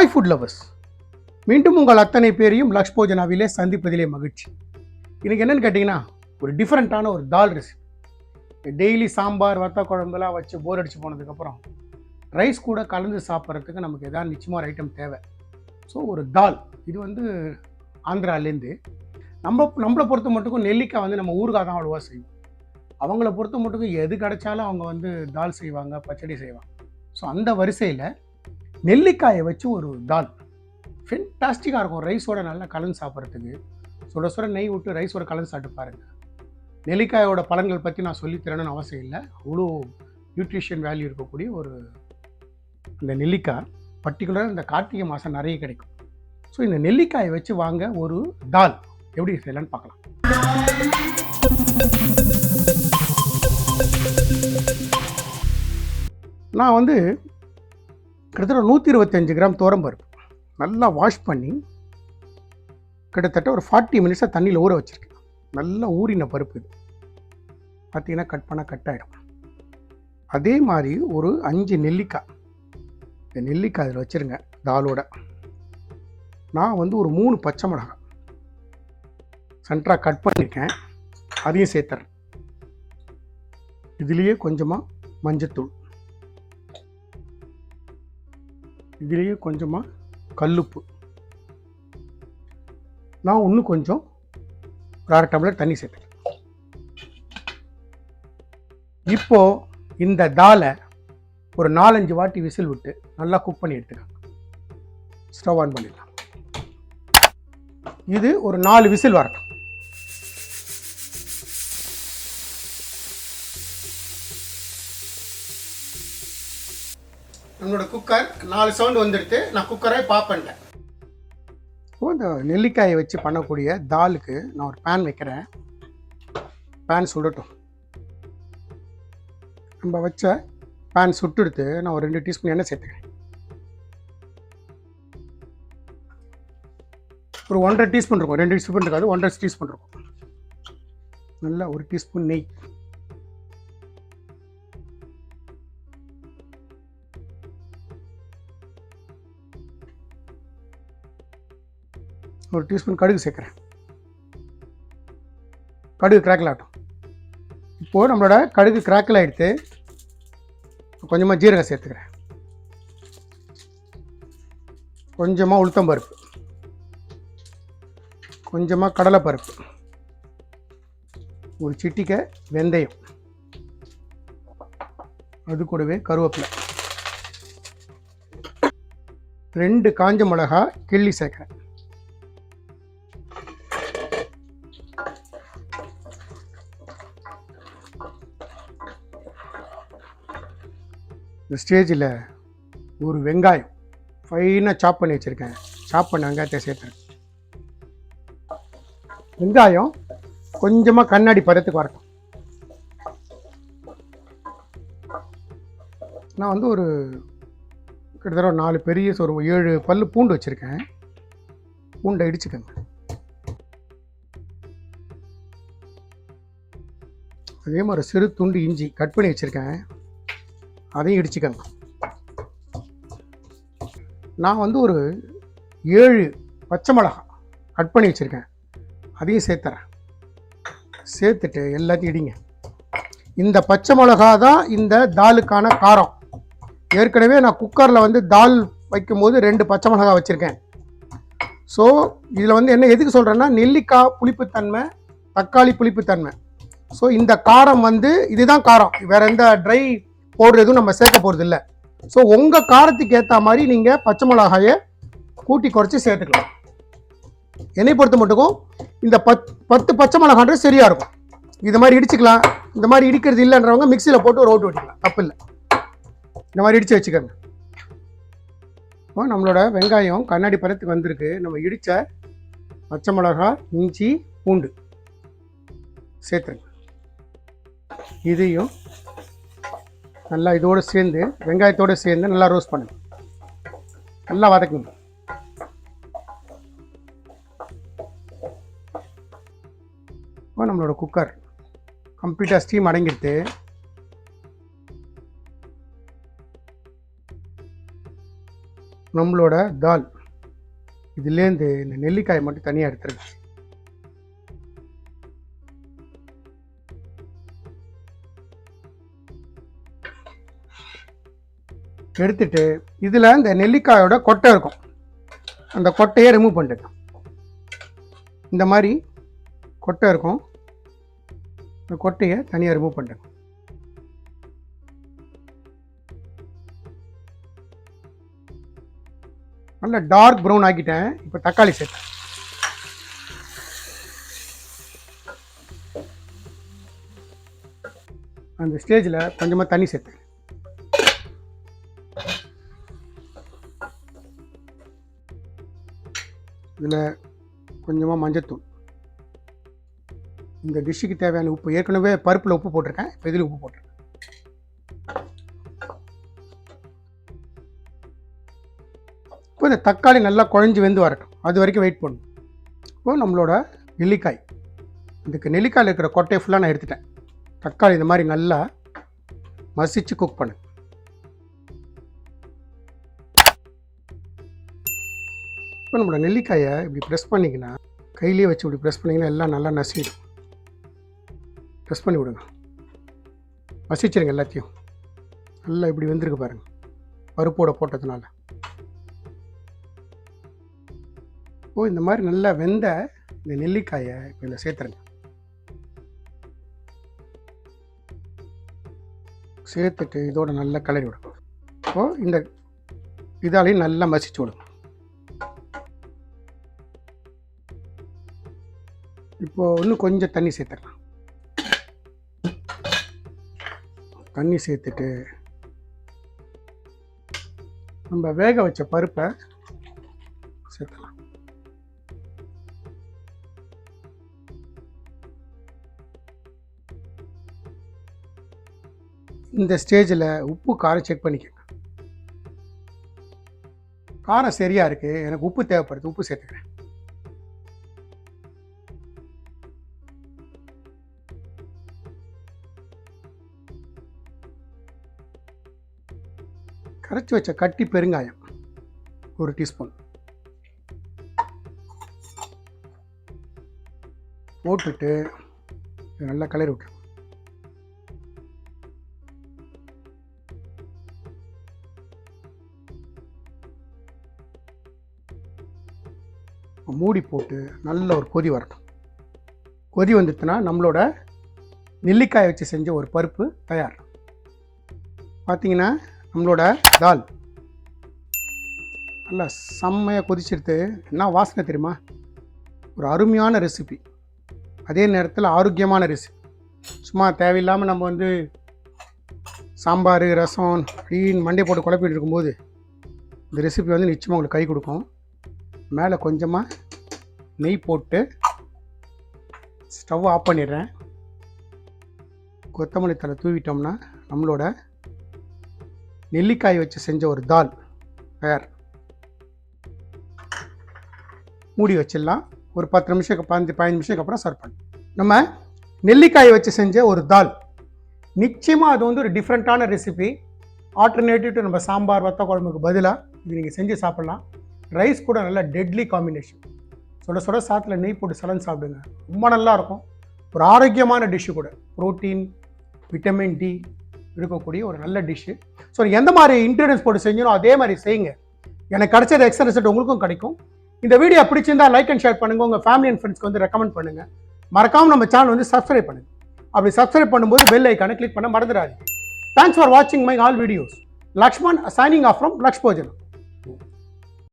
Hi food lovers மீண்டும் உங்கள் அத்தனை பேரையும் லக்ஷ் போஜனாவிலே சந்திப்பதிலே மகிழ்ச்சி. இன்றைக்கி என்னன்னு கேட்டிங்கன்னா ஒரு டிஃப்ரெண்ட்டான ஒரு தால் ரெசிபி டெய்லி சாம்பார் வத்த குழம்புலாம் வச்சு போர் அடித்து போனதுக்கப்புறம் ரைஸ் கூட கலந்து சாப்பிட்றதுக்கு நமக்கு எதாவது நிச்சயமாக ஒரு ஐட்டம் தேவை. ஸோ ஒரு தால் இது வந்து ஆந்திராலேருந்து நம்ம நம்மளை பொறுத்த மட்டுக்கும் நெல்லிக்காய் வந்து நம்ம ஊறுகாய் தான் அவ்வளோவா செய்வோம். அவங்கள பொறுத்த மட்டுக்கும் எது கிடைச்சாலும் அவங்க வந்து தால் செய்வாங்க பச்சடி செய்வாங்க. ஸோ அந்த வரிசையில் நெல்லிக்காயை வச்சு ஒரு தால் ஃபென்டாஸ்டிக்காக இருக்கும். ரைஸோட நல்லா கலந்து சாப்பிட்றதுக்கு. சுட சுட நெய் விட்டு ரைஸோட கலந்து சாப்பிட்டு பாருங்கள் நெல்லிக்காயோட பலன்கள் பற்றி நான் சொல்லித்தரணும்னு அவசியம் இல்லை. அவ்வளோ நியூட்ரிஷன் வேல்யூ இருக்கக்கூடிய ஒரு இந்த நெல்லிக்காய் பர்டிகுலராக இந்த கார்த்திகை மாதம் நிறைய கிடைக்கும். ஸோ இந்த நெல்லிக்காயை வச்சு வாங்க ஒரு தால் எப்படி செய்யலான்னு பார்க்கலாம். நான் வந்து கிட்டத்தட்ட நூற்றி இருபத்தஞ்சு கிராம் பருப்பு. நல்லா வாஷ் பண்ணி கிட்டத்தட்ட ஒரு ஃபார்ட்டி மினிட்ஸாக தண்ணியில் ஊற வச்சுருக்கேன். நல்லா ஊறின பருப்பு இது. பார்த்தீங்கன்னா கட் பண்ணால் கட் ஆகிடும் அதே மாதிரி ஒரு அஞ்சு நெல்லிக்காய். இந்த நெல்லிக்காய் அதில் வச்சுருங்க தாலோட நான் வந்து ஒரு மூணு பச்சை மிளகாய். சென்ட்ராக கட் பண்ணியிருக்கேன் அதையும் சேர்த்துறேன். இதுலேயே கொஞ்சமாக மஞ்சத்தூள். இதுலேயே கொஞ்சமாக கல்லுப்பு. நான் இன்னும் கொஞ்சம் ஒரு அரை டம்ளர் தண்ணி சேர்த்துக்கிறேன் இப்போது இந்த தாலை ஒரு நாலஞ்சு வாட்டி விசில் விட்டு நல்லா குக் பண்ணி எடுத்துக்கோங்க. ஸ்டவ் ஆன் பண்ணிடலாம். இது ஒரு நாலு விசில் வரட்டும். நம்மளோட குக்கர் நாலு சவுண்ட் வந்துடுது. நான் குக்கரை பாப் பண்ணிட்டேன். இப்போ இந்த நெல்லிக்காயை வச்சு பண்ணக்கூடிய தாலுக்கு நான் ஒரு பேன் வைக்கிறேன். பேன் சுடட்டும். நம்ம வச்ச பேன் சுட்டுடுத்து நான் ஒரு ரெண்டு டீஸ்பூன் எண்ணெய் சேர்த்துக்கிறேன். ஒரு ஒன்றரை டீஸ்பூன் இருக்கும். ரெண்டு டீஸ்பூன் இருக்காது ஒன்றரை டீஸ்பூன் இருக்கும். நல்லா ஒரு டீஸ்பூன் நெய். ஒரு டீஸ்பூன் கடுகு சேர்க்குறேன். கடுகு கிராக்கில் ஆகட்டும். இப்போது நம்மளோட கடுகு கிராக்கில் ஆகிடுத்து கொஞ்சமாக ஜீரகம் சேர்த்துக்கிறேன். கொஞ்சமாக உளுத்தம் பருப்பு. கொஞ்சமாக கடலைப்பருப்பு. ஒரு சிட்டிக்கை வெந்தயம். அது கூடவே கருவேப்பிலை. ரெண்டு காஞ்ச மிளகா கிள்ளி சேர்க்குறேன். இந்த ஸ்டேஜில் ஒரு வெங்காயம் ஃபைனாக சாப் பண்ணி வச்சுருக்கேன். சாப் பண்ண வெங்காயத்தை சேர்த்துறேன். வெங்காயம் கொஞ்சமாக கண்ணாடி பதத்துக்கு வரட்டும். நான் வந்து ஒரு கிட்டத்தட்ட ஒரு நாலு பெரிய ஒரு ஏழு பல் பூண்டு வச்சுருக்கேன். பூண்டை இடிச்சுக்கோங்க. அதே மாதிரி சிறு துண்டு இஞ்சி கட் பண்ணி வச்சுருக்கேன். அதையும் இடிச்சுக்கணும் நான் வந்து ஒரு ஏழு பச்சை மிளகா கட் பண்ணி வச்சுருக்கேன். அதையும் சேர்த்துறேன் சேர்த்துட்டு எல்லாத்தையும் இடிங்க. இந்த பச்சை மிளகா தான் இந்த தாலுக்கான காரம். ஏற்கனவே நான் குக்கரில் வந்து தால் வைக்கும்போது ரெண்டு பச்சை மிளகா வச்சுருக்கேன். ஸோ இதில் வந்து என்ன எதுக்கு சொல்கிறேன்னா நெல்லிக்காய் புளிப்புத்தன்மை தக்காளி புளிப்புத்தன்மை. ஸோ இந்த காரம் வந்து இதுதான் காரம். வேறு எந்த ட்ரை பவுடர் எதுவும் நம்ம சேர்க்க போகிறது இல்லை. ஸோ உங்கள் காரத்துக்கு ஏற்ற மாதிரி நீங்கள் பச்சை மிளகாயை கூட்டி குறைச்சி சேர்த்துக்கலாம். என்னை பொறுத்த மட்டுக்கும் இந்த பத் பத்து பச்சை மிளகான்றது சரியாக இருக்கும். இது மாதிரி இடிச்சுக்கலாம். இந்த மாதிரி இடிக்கிறது இல்லைன்றவங்க மிக்சியில் போட்டு ஒரு ஓட்டு ஓட்டிக்கலாம். தப்பு இல்லை. இந்த மாதிரி இடித்து வச்சுக்கோங்க. இப்போ நம்மளோட வெங்காயம் கண்ணாடி பழத்துக்கு வந்திருக்கு. நம்ம இடித்த பச்சை மிளகா இஞ்சி பூண்டு சேர்த்துருங்க. இதையும் நல்லா இதோடு சேர்ந்து வெங்காயத்தோடு சேர்ந்து நல்லா ரோஸ்ட் பண்ணுங்க. நல்லா வதக்குங்க. இப்போ நம்மளோட குக்கர் கம்ப்ளீட்டாக ஸ்டீம் அடங்கிடுது. நம்மளோட தால் இதுலேருந்து இந்த நெல்லிக்காயை மட்டும் தனியாக எடுத்துருங்க. எடுத்துட்டு இதில் இந்த நெல்லிக்காயோட கொட்டை இருக்கும். அந்த கொட்டையை ரிமூவ் பண்ணிடுங்க. இந்த மாதிரி கொட்டை இருக்கும். இந்த கொட்டையை தனியாக ரிமூவ் பண்ணிடுங்க. நல்ல டார்க் ப்ரௌன் ஆக்கிட்டேன். இப்போ தக்காளி சேர்த்தேன் அந்த ஸ்டேஜில் கொஞ்சமாக தண்ணி சேர்த்தேன் இதில் கொஞ்சமாக மஞ்சத்தூள். இந்த டிஷ்ஷுக்கு தேவையான உப்பு. ஏற்கனவே பருப்பில் உப்பு போட்டிருக்கேன். இப்போ இதில் உப்பு போட்டிருக்கேன். இப்போ இந்த தக்காளி நல்லா குழஞ்சி வெந்து வரட்டும். அது வரைக்கும் வெயிட் பண்ணும். இப்போ நம்மளோட நெல்லிக்காய். இதுக்கு நெல்லிக்காயில் இருக்கிற கொட்டையை ஃபுல்லாக நான் எடுத்துட்டேன். தக்காளி இந்த மாதிரி நல்லா மசிச்சு குக் பண்ணு. இப்போ நம்மளோட நெல்லிக்காயை இப்படி ப்ரெஸ் பண்ணிங்கன்னா கையிலேயே வச்சு இப்படி ப்ரெஸ் பண்ணிங்கன்னா எல்லாம் நல்லா நசிடும் ப்ரெஸ் பண்ணி விடுங்க. மசிச்சிருங்க எல்லாத்தையும். நல்லா இப்படி வெந்திருக்கு பாருங்க. பருப்போட போட்டதுனால. ஓ இந்த மாதிரி நல்லா வெந்த இந்த நெல்லிக்காயை இப்போ இதில் சேர்த்துருங்க. சேர்த்துட்டு இதோட நல்லா கலரி விடும் இப்போது இந்த இதாலையும் நல்லா மசிச்சு விடுங்க. இப்போ இன்னும் கொஞ்சம் தண்ணி சேர்த்துக்கலாம். தண்ணி சேர்த்துட்டு நம்ம வேக வச்ச பருப்பை சேர்த்துக்கலாம். இந்த ஸ்டேஜில் உப்பு காரம் செக் பண்ணிக்கோங்க. காரம் சரியாக இருக்குது எனக்கு உப்பு தேவைப்படுது. உப்பு சேர்த்துக்கிறேன். கரைச்சி வச்ச கட்டி பெருங்காயம். ஒரு டீஸ்பூன் போட்டுட்டு நல்லா கலரி விட்டு மூடி போட்டு நல்ல ஒரு கொதி வரட்டும். கொதி வந்துட்டுனா நம்மளோட நெல்லிக்காய் வச்சு செஞ்ச ஒரு பருப்பு தயார். பார்த்தீங்கன்னா நம்மளோட தால். நல்லா செம்மையாக கொதிச்செடுத்து என்ன வாசனை தெரியுமா? ஒரு அருமையான ரெசிபி அதே நேரத்தில் ஆரோக்கியமான ரெசிபி சும்மா தேவையில்லாமல் நம்ம வந்து சாம்பார் ரசம் அப்படின்னு மண்டை போட்டு குழப்பிட்டு இருக்கும்போது இந்த ரெசிபி வந்து நிச்சயமாக உங்களுக்கு கை கொடுக்கும். மேலே கொஞ்சமாக நெய் போட்டு ஸ்டவ் ஆஃப் பண்ணிடுறேன். கொத்தமல்லி தலை தூவிட்டோம்னா நம்மளோட நெல்லிக்காய் வச்சு செஞ்ச ஒரு தால் வேர் மூடி வச்சிடலாம். ஒரு பத்து நிமிஷம் பதினஞ்சு பதினஞ்சு நிமிஷத்துக்கு அப்புறம் சர்வ் பண்ணு. நம்ம நெல்லிக்காயை வச்சு செஞ்ச ஒரு தால் நிச்சயமாக அது வந்து ஒரு டிஃப்ரெண்ட்டான ரெசிபி ஆல்டர்னேட்டிவ் டு நம்ம சாம்பார் வத்த குழம்புக்கு பதிலாக இது நீங்கள் செஞ்சு சாப்பிட்லாம். ரைஸ் கூட நல்ல டெட்லி காம்பினேஷன் சுட சுட சாத்தில் நெய் போட்டு சலன் சாப்பிடுங்க. ரொம்ப நல்லா இருக்கும். ஒரு ஆரோக்கியமான டிஷ்ஷு கூட. ப்ரோட்டீன் விட்டமின் டி இருக்கக்கூடிய ஒரு நல்ல டிஷ்ஷு ஸோ எந்த மாதிரி இன்க்ரீடியன்ஸ் போட்டு செஞ்சனோ அதே மாதிரி செய்யுங்க. எனக்கு கிடைச்சது எக்ஸ்ட்ரா ரிசல்ட் உங்களுக்கும் கிடைக்கும். இந்த வீடியோ பிடிச்சிருந்தா லைக் அண்ட் ஷேர் பண்ணுங்கள் உங்கள் ஃபேமிலி அண்ட் ஃப்ரெண்ட்ஸ்க்கு வந்து ரெக்கமெண்ட் பண்ணுங்கள் மறக்காமல் நம்ம சேனல் வந்து சப்ஸ்கிரைப் பண்ணுங்கள் அப்படி சப்ஸ்கிரைப் பண்ணும்போது பெல் ஐக்கானை கிளிக் பண்ண மறந்துடாது தேங்க்ஸ் ஃபார் வாட்சிங் my all videos Lakshman signing off from லக்ஷ்போஜனம்